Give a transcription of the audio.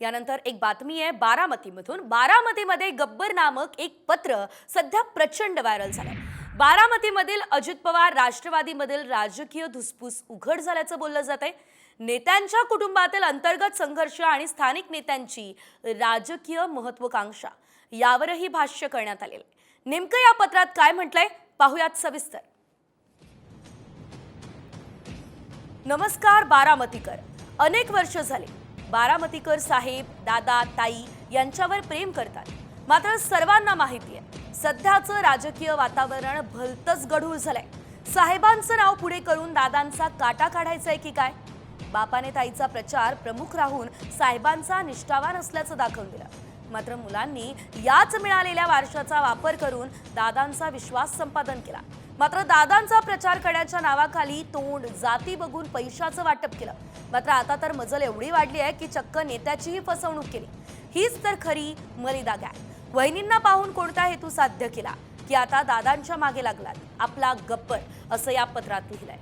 यानंतर एक बातमी आहे बारामतीमधून. बारामतीमध्ये गब्बर नामक एक पत्र सध्या प्रचंड व्हायरल झालं बारामतीमधील अजित पवार राष्ट्रवादीमधील राजकीय धुसफूस उघड झाल्याचं बोललं जात आहे. नेत्यांच्या कुटुंबातील अंतर्गत संघर्ष आणि स्थानिक नेत्यांची राजकीय महत्वाकांक्षा यावरही भाष्य करण्यात आलेलं नेमकं या पत्रात काय म्हटलंय पाहुयात सविस्तर. नमस्कार बारामतीकर. अनेक वर्ष झाले बारामतीकर साहेब दादा ताई यांच्यावर प्रेम करतात. मात्र सर्वांना माहिती आहे सध्याचं राजकीय वातावरण भलतच गढूळ झालंय. साहेबांचं नाव पुढे करून दादांचा काटा काढायचा आहे की काय? बापाने ताईचा प्रचार प्रमुख राहून साहेबांचा निष्ठावान असल्याचं दाखवून दिलं. मात्र मुलांनी याच मिळालेल्या वारशाचा वापर करून दादांचा विश्वास संपादन केला. मात्र दादांचा प्रचार करण्याच्या नावाखाली तोंड जाती बघून पैशाचं वाटप केलं. मात्र आता तर मजल एवढी वाढली आहे की चक्क नेत्याचीही फसवणूक केली. हीच तर खरी मलिदा गॅग. वहिनींना पाहून कोणता हेतू साध्य केला? की आता दादांच्या मागे लागलात. आपला गप्पर असं या पत्रात लिहिलंय.